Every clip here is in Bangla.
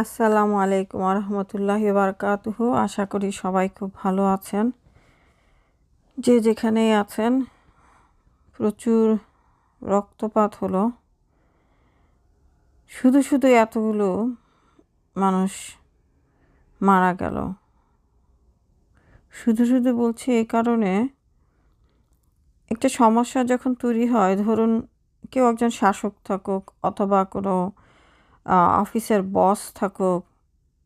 আসসালামু আলাইকুম রহমতুল্লাহ বারকাতুহু। আশা করি সবাই খুব ভালো আছেন। যে যেখানেই আছেন, প্রচুর রক্তপাত হলো। শুধু শুধু এতগুলো মানুষ মারা গেল। শুধু শুধু বলছি এই কারণে একটা সমস্যা যখন তৈরি হয়, ধরুন কেউ একজন শাসক থাকুক অথবা কোনো অফিসের বস থাকুক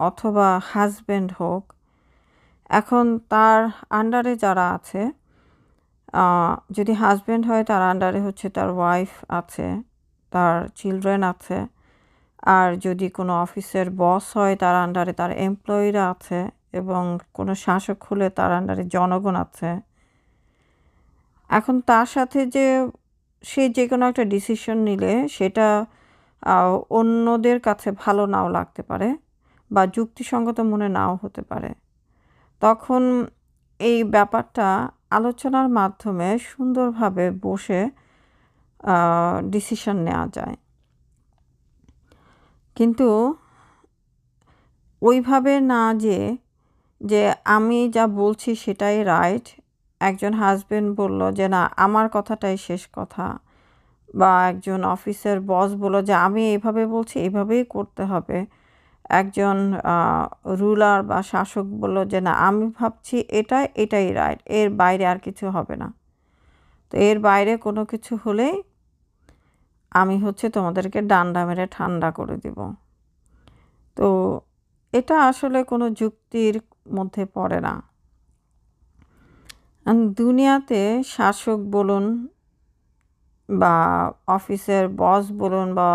অথবা হাজব্যান্ড হোক, এখন তার আন্ডারে যারা আছে যদি হাজব্যান্ড হয় তার আন্ডারে হচ্ছে তার ওয়াইফ আছে, তার চিলড্রেন আছে, আর যদি কোনো অফিসের বস হয় তার আন্ডারে তার এমপ্লয়িরা আছে এবং কোনো শাসক হলে তার আন্ডারে জনগণ আছে, এখন তার সাথে যে সে যে কোনো একটা ডিসিশন নিলে সেটা অন্যদের কাছে ভালো নাও লাগতে পারে বা যুক্তিসঙ্গত মনে নাও হতে পারে। তখন এই ব্যাপারটা আলোচনার মাধ্যমে সুন্দরভাবে বসে ডিসিশন নেওয়া যায়। কিন্তু ওইভাবে না যে যে আমি যা বলছি সেটাই রাইট একজন হাজবেন্ড বলল যে, না, আমার কথাটাই শেষ কথা। বা একজন অফিসের বস বলল যে, আমি এইভাবে বলছি এইভাবেই করতে হবে। একজন রুলার বা শাসক বলল যে, না, আমি ভাবছি এটা, এটাই রাইট, এর বাইরে আর কিছু হবে না। তো এর বাইরে কোনো কিছু হলেই আমি হচ্ছে তোমাদেরকে ডান্ডা মেরে ঠান্ডা করে দিব। তো এটা আসলে কোনো যুক্তির মধ্যে পড়ে না। দুনিয়াতে শাসক বলুন বা অফিসের বস বলুন বা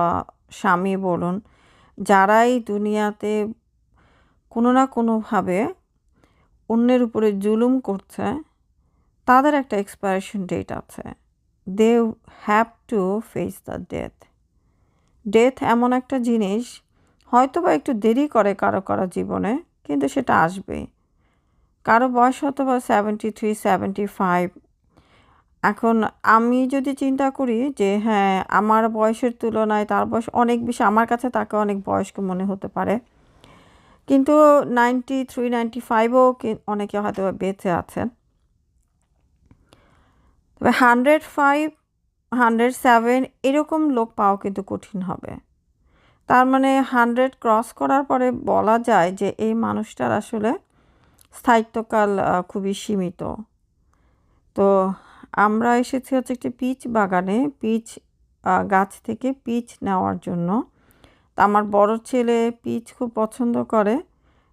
স্বামী বলুন, যারাই দুনিয়াতে কোনো না কোনোভাবে অন্যের উপরে জুলুম করছে, তাদের একটা এক্সপায়ারেশন ডেট আছে। They have to face the death death এমন একটা জিনিস হয়তো বা একটু দেরি করে কারও কারও জীবনে, কিন্তু সেটা আসবে কারও বয়স হয়তো বা সেভেন্টি থ্রি সেভেন্টি ফাইভ এখন আমি যদি চিন্তা করি যে হ্যাঁ আমার বয়সের তুলনায় তার বয়স অনেক বেশি, আমার কাছে তাকে অনেক বয়স্ক মনে হতে পারে। কিন্তু নাইনটি থ্রি নাইনটি ফাইভও অনেকে হয়তো বেঁচে আছেন। তবে হান্ড্রেড ফাইভ হান্ড্রেড সেভেন এরকম লোক পাওয়া কিন্তু কঠিন হবে। তার মানে হান্ড্রেড ক্রস করার পরে বলা যায় যে, এই মানুষটার আসলে স্থায়িত্বকাল খুবই সীমিত। তো আমরা এসেছি হচ্ছে একটি পিচ বাগানে, পিচ গাছ থেকে পিচ নেওয়ার জন্য। তা আমার বড় ছেলে পিচ খুব পছন্দ করে,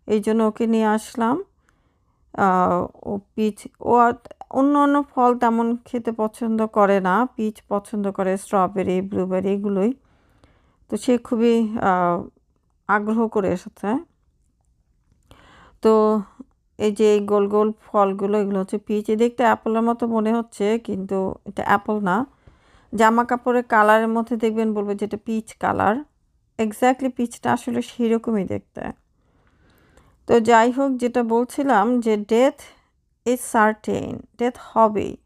এই জন্য ওকে নিয়ে আসলাম। ও পিচ, ও অন্য অন্য ফল তেমন খেতে পছন্দ করে না, পিচ পছন্দ করে স্ট্রবেরি, ব্লুবেরি এগুলোই। তো সে খুবই আগ্রহ করে এসেছে। তো এই যে এই গোল গোল ফলগুলো, এগুলো হচ্ছে পিচ দেখতে অ্যাপলের মতো মনে হচ্ছে, কিন্তু এটা অ্যাপল না। জামা কাপড়ের কালারের মধ্যে দেখবেন বলব যে এটা পিচ কালার। এক্স্যাক্টলি পিচটা আসলে সেরকমই দেখতে। তো যাই হোক, যেটা বলছিলাম যে ডেথ ইজ সার্টেন ডেথ হবেই।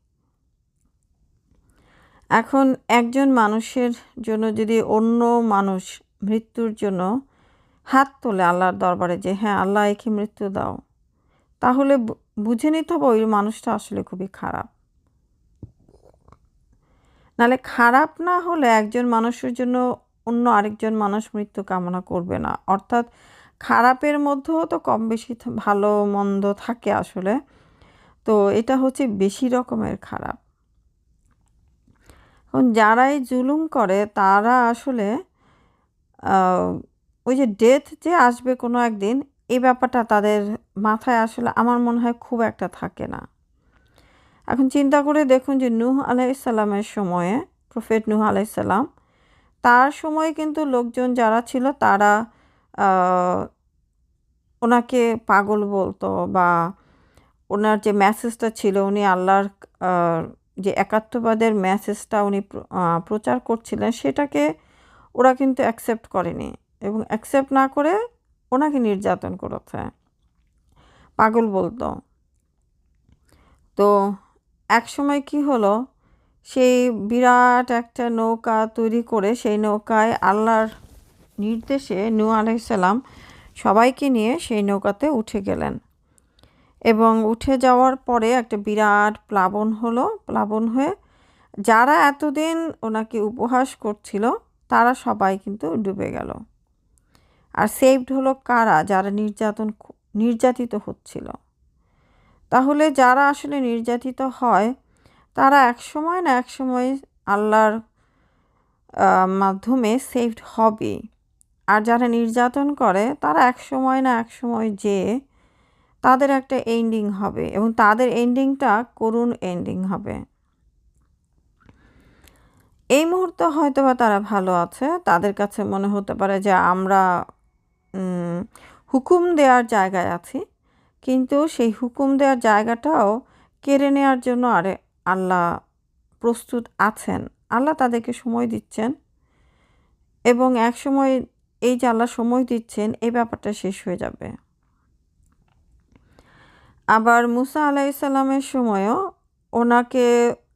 এখন একজন মানুষের জন্য যদি অন্য মানুষ মৃত্যুর জন্য হাত তোলে আল্লাহর দরবারে যে হ্যাঁ আল্লাহ একে মৃত্যু দাও। তাহলে বুঝে নিতে হবে ওই মানুষটা আসলে খুবই খারাপ। নালে খারাপ না হলে একজন মানুষের জন্য অন্য আরেকজন মানুষ মৃত্যু কামনা করবে না। অর্থাৎ খারাপের মধ্যেও তো কম বেশি ভালো মন্দ থাকে আসলে। তো এটা হচ্ছে বেশি রকমের খারাপ। এখন যারাই জুলুম করে তারা আসলে ওই যে ডেথ যে আসবে কোনো একদিন এই ব্যাপারটা তাদের মাথায় আসলে আমার মনে হয় খুব একটা থাকে না। এখন চিন্তা করে দেখুন যে নূহ আলাইসাল্লামের সময়ে, প্রফেট নূহ আলাইসাল্লাম তার সময় কিন্তু লোকজন যারা ছিল তারা ওনাকে পাগল বলতো বা ওনার যে মেসেজটা ছিল উনি আল্লাহর যে একাত্মবাদের মেসেজটা উনি প্রচার করছিলেন সেটাকে ওরা কিন্তু অ্যাকসেপ্ট করেনি এবং অ্যাকসেপ্ট না করে ওনাকে নির্যাতন করেছে। পাগল বলতো। তো এক সময় কি হলো, সেই বিরাট একটা নৌকা তৈরি করে সেই নৌকায় আল্লাহর নির্দেশে নূ আলাইসাল্লাম সবাইকে নিয়ে সেই নৌকাতে উঠে গেলেন। এবং উঠে যাওয়ার পরে একটা বিরাট প্লাবন হলো। প্লাবন হয়ে যারা এতদিন ওনাকে উপহাস করছিল, তারা সবাই কিন্তু ডুবে গেল। আর সেভড হলো কারা? যারা নির্যাতন নির্যাতিত হচ্ছিল। তাহলে যারা আসলে নির্যাতিত হয়, তারা এক সময় না এক সময় আল্লাহর মাধ্যমে সেভড হবে। আর যারা নির্যাতন করে, তারা এক সময় না এক সময় যে তাদের একটা এন্ডিং হবে এবং তাদের এন্ডিংটা করুণ এন্ডিং হবে। এই মুহূর্তে হয়তো বা তারা ভালো আছে। তাদের কাছে মনে হতে পারে যে আমরা হুকুম দেওয়ার জায়গায় আছি, কিন্তু সেই হুকুম দেওয়ার জায়গাটাও কেড়ে নেওয়ার জন্য আরে আল্লাহ প্রস্তুত আছেন। আল্লাহ তাদেরকে সময় দিচ্ছেন এবং এক সময় এই যে আল্লাহ সময় দিচ্ছেন, এই ব্যাপারটা শেষ হয়ে যাবে। আবার মুসা আলাইসাল্লামের সময়ও ওনাকে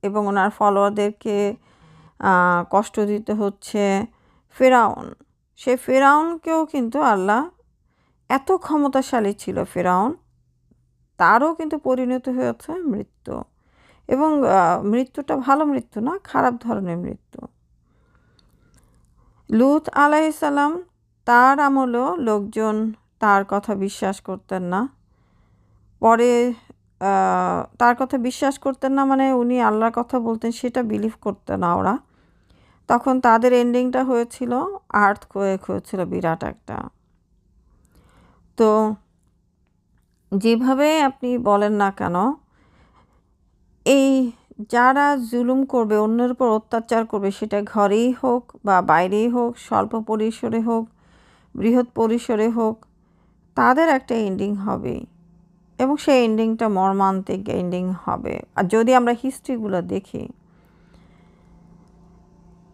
এবং ওনার ফলোয়ারদেরকে কষ্ট দিতে হচ্ছে ফেরাউন। সে ফেরাউনকেও কিন্তু আল্লাহ এত ক্ষমতাশালী ছিল ফেরাউন, তারও কিন্তু পরিণত হয়েছে মৃত্যু। এবং মৃত্যুটা ভালো মৃত্যু না, খারাপ ধরনের মৃত্যু। লুত আলাইসাল্লাম তার আমলও লোকজন তার কথা বিশ্বাস করতেন না। পরে তার কথা বিশ্বাস করতেন না মানে উনি আল্লাহর কথা বলতেন, সেটা বিলিভ করতেন না ওরা। তখন তাদের এন্ডিংটা হয়েছিল আর্থ কোয়েক হয়েছিল বিরাট একটা। তো যেভাবে আপনি বলেন না কেন, এই যারা জুলুম করবে, অন্যের উপর অত্যাচার করবে, সেটা ঘরেই হোক বা বাইরেই হোক, স্বল্প পরিসরে হোক, বৃহৎ পরিসরে হোক, তাদের একটা এন্ডিং হবে। এবং সেই এন্ডিংটা মর্মান্তিক এন্ডিং হবে। আর যদি আমরা হিস্ট্রিগুলো দেখি,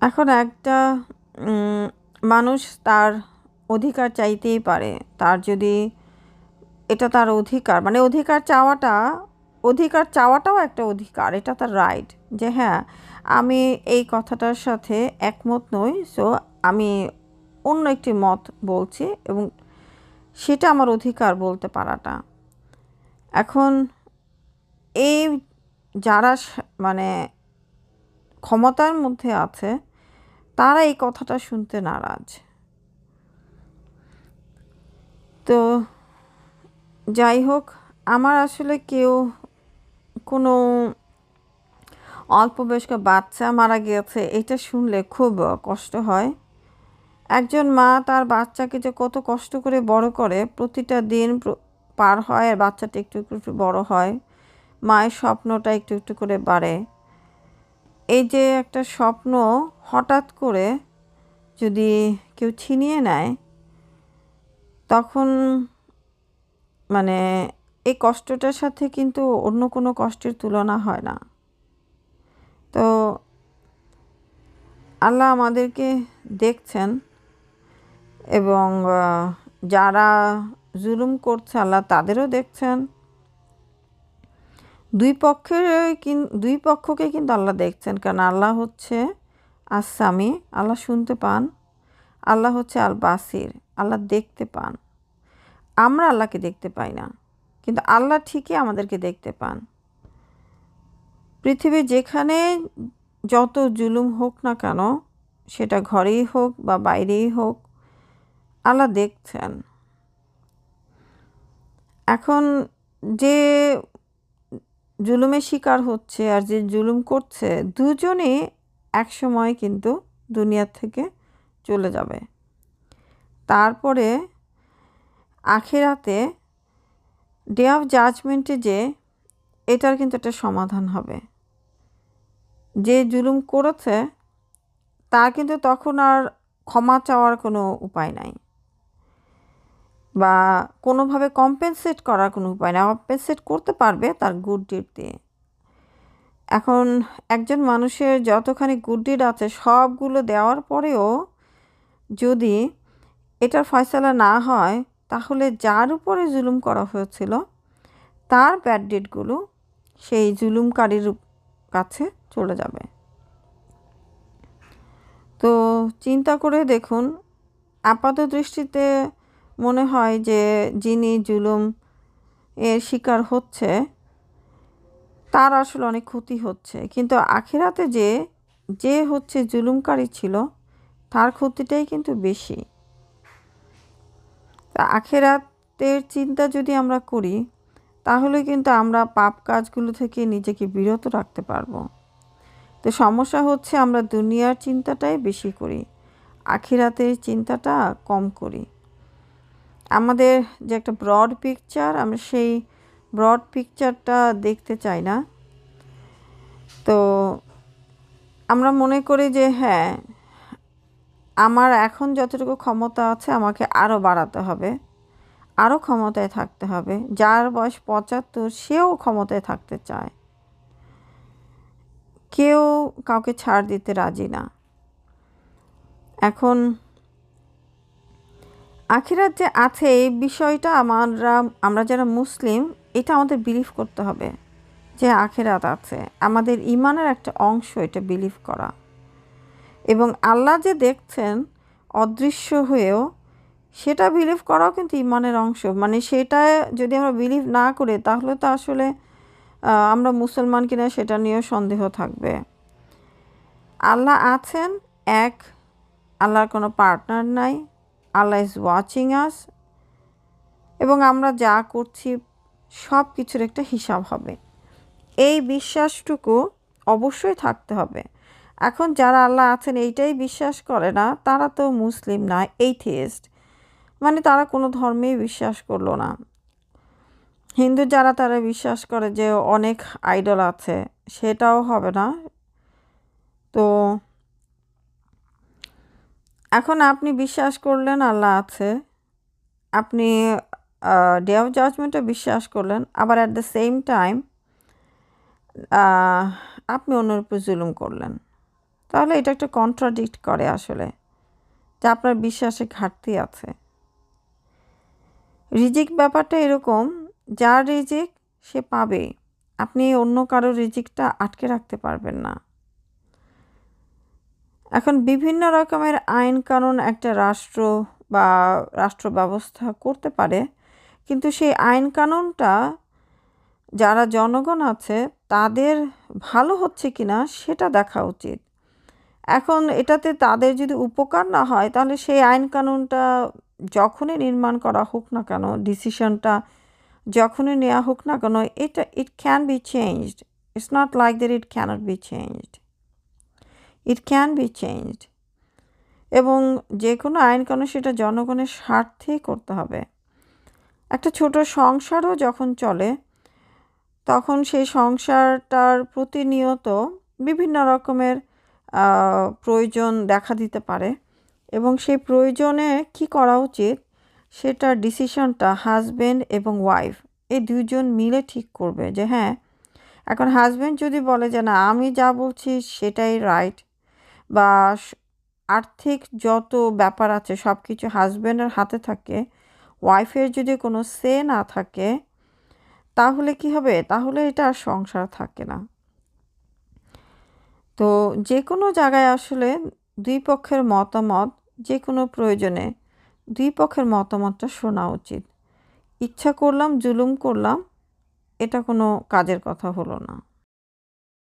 এখন একটা মানুষ তার অধিকার চাইতেই পারে। তার যদি এটা তার অধিকার মানে অধিকার চাওয়াটা, অধিকার চাওয়াটাও একটা অধিকার, এটা তার রাইট যে হ্যাঁ আমি এই কথাটার সাথে একমত নই সো আমি অন্য একটি মত বলছি এবং সেটা আমার অধিকার বলতে পারাটা। এখন এই যারা মানে ক্ষমতার মধ্যে আছে, তারা এই কথাটা শুনতে নারাজ। তো যাই হোক, আমার আসলে কেউ কোনো অল্প বয়স্ক বাচ্চা মারা গিয়েছে এটা শুনলে খুব কষ্ট হয়। একজন মা তার বাচ্চাকে যে কত কষ্ট করে বড় করে, প্রতিটা দিন পার হয় আর বাচ্চাটা একটু একটু একটু বড় হয়, মায়ের স্বপ্নটা একটু একটু করে বাড়ে। এই যে একটা স্বপ্ন হঠাৎ করে যদি কেউ ছিনিয়ে নেয় তখন মানে এই কষ্টটার সাথে কিন্তু অন্য কোনো কষ্টের তুলনা হয় না। তো আল্লাহ আমাদেরকে দেখছেন এবং যারা জুলুম করছে আল্লাহ তাদেরও দেখছেন। দুই পক্ষের দুই পক্ষকে কিন্তু আল্লাহ দেখছেন, কারণ আল্লাহ হচ্ছে আসামি আল্লাহ শুনতে পান, আল্লাহ হচ্ছে আল বাসির আল্লাহ দেখতে পান। আমরা আল্লাহকে দেখতে পাই না, কিন্তু আল্লাহ ঠিকই আমাদেরকে দেখতে পান। পৃথিবী যেখানে যত জুলুম হোক না কেন, সেটা ঘরেই হোক বা বাইরেই হোক, আল্লাহ দেখছেন। এখন যে জুলুমের শিকার হচ্ছে আর যে জুলুম করছে দুজনে এক সময় কিন্তু দুনিয়ার থেকে চলে যাবে। তারপরে আখেরাতে ডে অফ জাজমেন্টে যে এটার কিন্তু একটা সমাধান হবে। যে জুলুম করেছে, তার কিন্তু তখন আর ক্ষমা চাওয়ার কোনো উপায় নাই। বা কোনোভাবে কম্পেনসেট করার কোনো উপায় নাই। কম্পেনসেট করতে পারবে তার গুড ডিট দিয়ে। এখন একজন মানুষের যতখানি গুড ডিড আছে, সবগুলো দেওয়ার পরেও যদি এটার ফয়সলা না হয় তাহলে যার উপরে জুলুম করা হয়েছিল, তার ব্যাড ডেটগুলো সেই জুলুমকারীর কাছে চলে যাবে। তো চিন্তা করে দেখুন, আপাত দৃষ্টিতে মনে হয় যে যিনি জুলুম এর শিকার হচ্ছে, তার আসলে অনেক ক্ষতি হচ্ছে। কিন্তু আখেরাতে যে যে হচ্ছে জুলুমকারী ছিল, তার ক্ষতিটাই কিন্তু বেশি। তা আখেরাতের চিন্তা যদি আমরা করি, তাহলে কিন্তু আমরা পাপ কাজগুলো থেকে নিজেকে বিরত রাখতে পারব। তো সমস্যা হচ্ছে আমরা দুনিয়ার চিন্তাটাই বেশি করি, আখিরাতের চিন্তাটা কম করি। আমাদের যে একটা ব্রড পিকচার আমরা সেই ব্রড পিকচারটা দেখতে চাই না। তো আমরা মনে করি যে হ্যাঁ আমার এখন যতটুকু ক্ষমতা আছে, আমাকে আরও বাড়াতে হবে। আরও ক্ষমতায় থাকতে হবে। যার বয়স পঁচাত্তর, সেও ক্ষমতায় থাকতে চায়। কেউ কাউকে ছাড় দিতে রাজি না। এখন আখিরাত যে আছে, এই বিষয়টা আমরা আমরা যারা মুসলিম, এটা আমাদের বিলিভ করতে হবে যে আখেরাত আছে। আমাদের ইমানের একটা অংশ এটা বিলিভ করা। এবং আল্লাহ যে দেখছেন অদৃশ্য হয়েও, সেটা বিলিভ করাও কিন্তু ইমানের অংশ। মানে সেটা যদি আমরা বিলিভ না করে, তাহলে তো আসলে আমরা মুসলমান কিনা সেটা নিয়েও সন্দেহ থাকবে। আল্লাহ আছেন, এক, আল্লাহর কোনো পার্টনার নাই, আল্লাহ ইজ ওয়াচিং আস এবং আমরা যা করছি সব কিছুর একটা হিসাব হবে। এই বিশ্বাসটুকু অবশ্যই থাকতে হবে। এখন যারা আল্লাহ আছেন এইটাই বিশ্বাস করে না, তারা তো মুসলিম না এইথিয়েস্ট মানে তারা কোনো ধর্মেই বিশ্বাস করল না। হিন্দু যারা, তারা বিশ্বাস করে যে অনেক আইডল আছে, সেটাও হবে না। তো এখন আপনি বিশ্বাস করলেন আল্লাহ আছে, আপনি ডে অফ জাজমেন্টও বিশ্বাস করলেন, আবার অ্যাট দ্য সেম টাইম আপনি অন্যের উপর জুলুম করলেন। তাহলে এটা একটা কন্ট্রাডিক্ট করে আসলে, যে আপনার বিশ্বাসে ঘাটতি আছে। রিজিক ব্যাপারটা এরকম, যার রিজিক সে পাবে, আপনি অন্য কারও রিজিকটা আটকে রাখতে পারবেন না। এখন বিভিন্ন রকমের আইন কানুন একটা রাষ্ট্র বা রাষ্ট্র ব্যবস্থা করতে পারে, কিন্তু সেই আইন কানুনটা যারা জনগণ আছে, তাদের ভালো হচ্ছে কি না সেটা দেখা উচিত। এখন এটাতে তাদের যদি উপকার না হয়, তাহলে সেই আইন কানুনটা যখনই নির্মাণ করা হোক না কেন ডিসিশনটা যখনই নেওয়া হোক না কেন, এটা it can be changed it's not like that it cannot be changed it can be changed এবং যে কোনো আইন কানুন সেটা জনগণের স্বার্থেই করতে হবে। একটা ছোট সংসারও যখন চলে, তখন সেই সংসারটার প্রতিনিয়ত বিভিন্ন রকমের প্রয়োজন দেখা দিতে পারে। এবং সেই প্রয়োজনে কি করা উচিত? সেটার ডিসিশনটা হাজব্যান্ড এবং ওয়াইফ, এই দুজন মিলে ঠিক করবে যে হ্যাঁ এখন হাজব্যান্ড যদি বলে যে, না, আমি যা বলছি সেটাই রাইট বা আর্থিক যত ব্যাপার আছে সব কিছু হাজব্যান্ডের হাতে থাকে, ওয়াইফের যদি কোনো সে না থাকে, তাহলে কি হবে? তাহলে এটা সংসার থাকে না। তো যে কোনো জায়গায় আসলে দুই পক্ষের মতামত যে কোনো প্রয়োজনে দুই পক্ষের মতামতটা শোনা উচিত। ইচ্ছা করলাম, জুলুম করলাম, এটা কোনো কাজের কথা হলো না।